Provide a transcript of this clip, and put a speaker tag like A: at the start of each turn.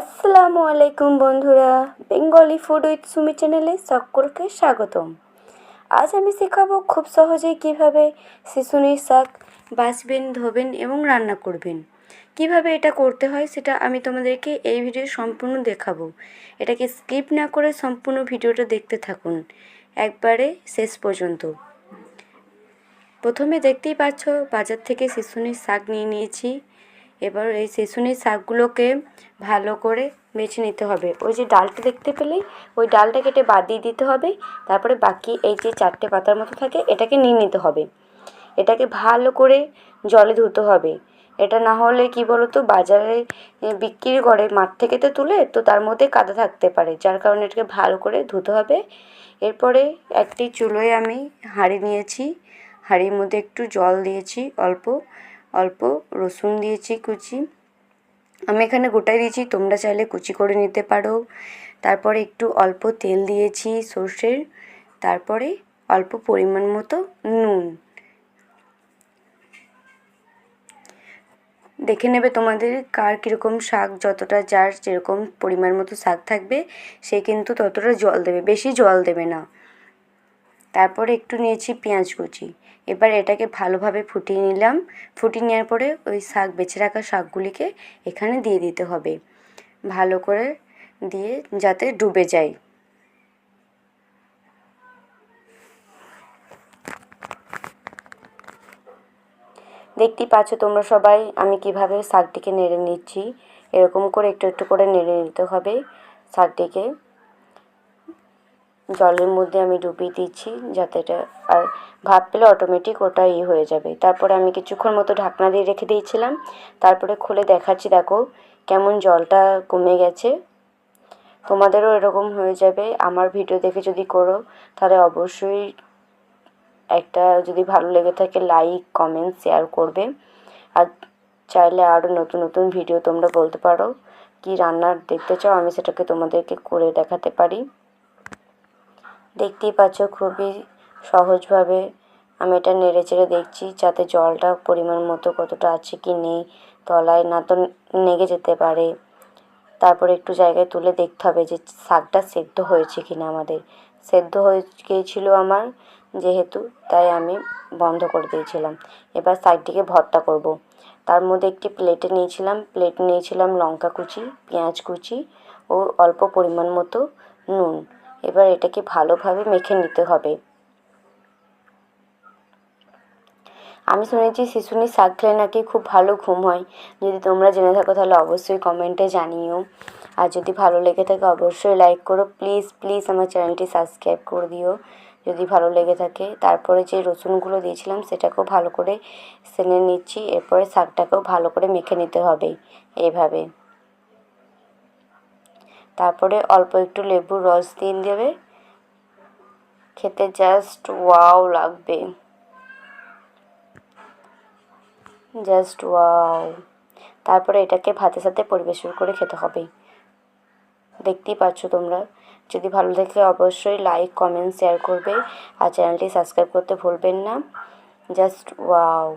A: আসসালামু আলাইকুম বন্ধুরা, বেঙ্গলি ফুড উইথ সুমি চ্যানেলে সকলকে স্বাগতম। আজ আমি শেখাবো খুব সহজেই কীভাবে শিশুনির শাক বাছবেন, ধোবেন এবং রান্না করবেন। কীভাবে এটা করতে হয় সেটা আমি তোমাদেরকে এই ভিডিও সম্পূর্ণ দেখাবো। এটাকে স্কিপ না করে সম্পূর্ণ ভিডিওটা দেখতে থাকুন, একবারে শেষ পর্যন্ত। প্রথমে দেখতেই পাচ্ছ, বাজার থেকে শিশুনির শাক নিয়ে নিয়েছি। এবার এই শিশুনির শাকগুলোকে ভালো করে বেছে নিতে হবে। ওই যে ডালটা দেখতে পেলেই ওই ডালটা কেটে বাদ দিয়ে দিতে হবে। তারপরে বাকি এই যে চারটে পাতার মতো থাকে, এটাকে নিয়ে নিতে হবে। এটাকে ভালো করে জলে ধুতে হবে। এটা না হলে কি বলতো, বাজারে বিক্রি করে মাঠ থেকে তো তুলে, তো তার মধ্যে কাদা থাকতে পারে। যার কারণে এটাকে ভালো করে ধুতে হবে। এরপরে একটি চুলোয় আমি হাঁড়ি নিয়েছি। হাঁড়ির মধ্যে একটু জল দিয়েছি অল্প। অল্প রসুন দিয়েছি, কুচি। আমি এখানে গোটাই দিয়েছি, তোমরা চাইলে কুচি করে নিতে পারো। তারপরে একটু অল্প তেল দিয়েছি সর্ষের। তারপরে অল্প পরিমাণ মতো নুন। দেখে নেবে তোমাদের কার কীরকম শাক যতটা যার যেরকম পরিমাণ মতো শাক থাকবে, সে কিন্তু ততটা জল দেবে। বেশি জল দেবে না। তারপরে একটু নিয়েছি পেঁয়াজ কুচি। এবার এটাকে ভালোভাবে ফুটিয়ে নিলাম। ফুটিয়ে নেওয়ার পরে ওই শাক, বেছে রাখা শাকগুলিকে এখানে দিয়ে দিতে হবে। ভালো করে দিয়ে যাতে ডুবে যায়। দেখতেই পাচ্ছ তোমরা সবাই আমি কীভাবে শাকটিকে নেড়ে নিচ্ছি। এরকম করে একটু একটু করে নেড়ে নিতে হবে শাকটিকে। জলের মধ্যে আমি ডুবিয়ে দিচ্ছি যাতে এটা আর ভাপ পেলে অটোমেটিক ওটা ই হয়ে যাবে। তারপরে আমি কিছুক্ষণ মতো ঢাকনা দিয়ে রেখে দিয়েছিলাম। তারপরে খুলে দেখাচ্ছি, দেখো কেমন জলটা কমে গেছে। তোমাদেরও এরকম হয়ে যাবে। আমার ভিডিও দেখে যদি করো, তাহলে অবশ্যই একটা যদি ভালো লেগে থাকে লাইক কমেন্ট শেয়ার করবে। আর চাইলে আরও নতুন নতুন ভিডিও তোমরা বলতে পারো। কি রান্নার দেখতে চাও, আমি সেটাকে তোমাদেরকে করে দেখাতে পারি। দেখতেই পাচ্ছ খুবই সহজভাবে আমি এটা নেড়ে চেড়ে দেখছি যাতে জলটা পরিমাণ মতো কতটা আছে কি নেই তলায়, না তো নেগে যেতে পারে। তারপরে একটু জায়গায় তুলে দেখতে হবে যে শাকটা সেদ্ধ হয়েছে কি না আমাদের। সেদ্ধ হয়ে গিয়েছিল আমার যেহেতু, তাই আমি বন্ধ করে দিয়েছিলাম। এবার সাইডটিকে ভর্তা করব। তার মধ্যে একটি প্লেটে নিয়েছিলাম। প্লেট নিয়েছিলাম লঙ্কা কুচি, পেঁয়াজ কুচি ও অল্প পরিমাণ মতো নুন। এবার এটাকে ভালোভাবে মেখে নিতে হবে। আমি শুনেছি শিশুনি শাক খেলে নাকি খুব ভালো ঘুম হয়। যদি তোমরা জেনে থাকো তাহলে অবশ্যই কমেন্টে জানিও। আর যদি ভালো লেগে থাকে অবশ্যই লাইক করো। প্লিজ প্লিজ আমার চ্যানেলটি সাবস্ক্রাইব করে দিও। যদি ভালো লেগে থাকে, তারপরে যে রসুনগুলো দিয়েছিলাম সেটাকেও ভালো করে সেনে নিচ্ছি। এরপরে শাকটাকেও ভালো করে মেখে নিতে হবে। এইভাবে তারপরে অল্প একটু লেবুর রস দিয়ে দেবে। খেতে জাস্ট ওয়াও লাগবে। জাস্ট ওয়াও তারপরে এটাকে ভাতের সাথে পরিবেশন করে খেতে হবে। দেখতেই পাচ্ছ তোমরা। যদি ভালো লাগে অবশ্যই লাইক কমেন্ট শেয়ার করবে। আর চ্যানেলটি সাবস্ক্রাইব করতে ভুলবেন না। Just wow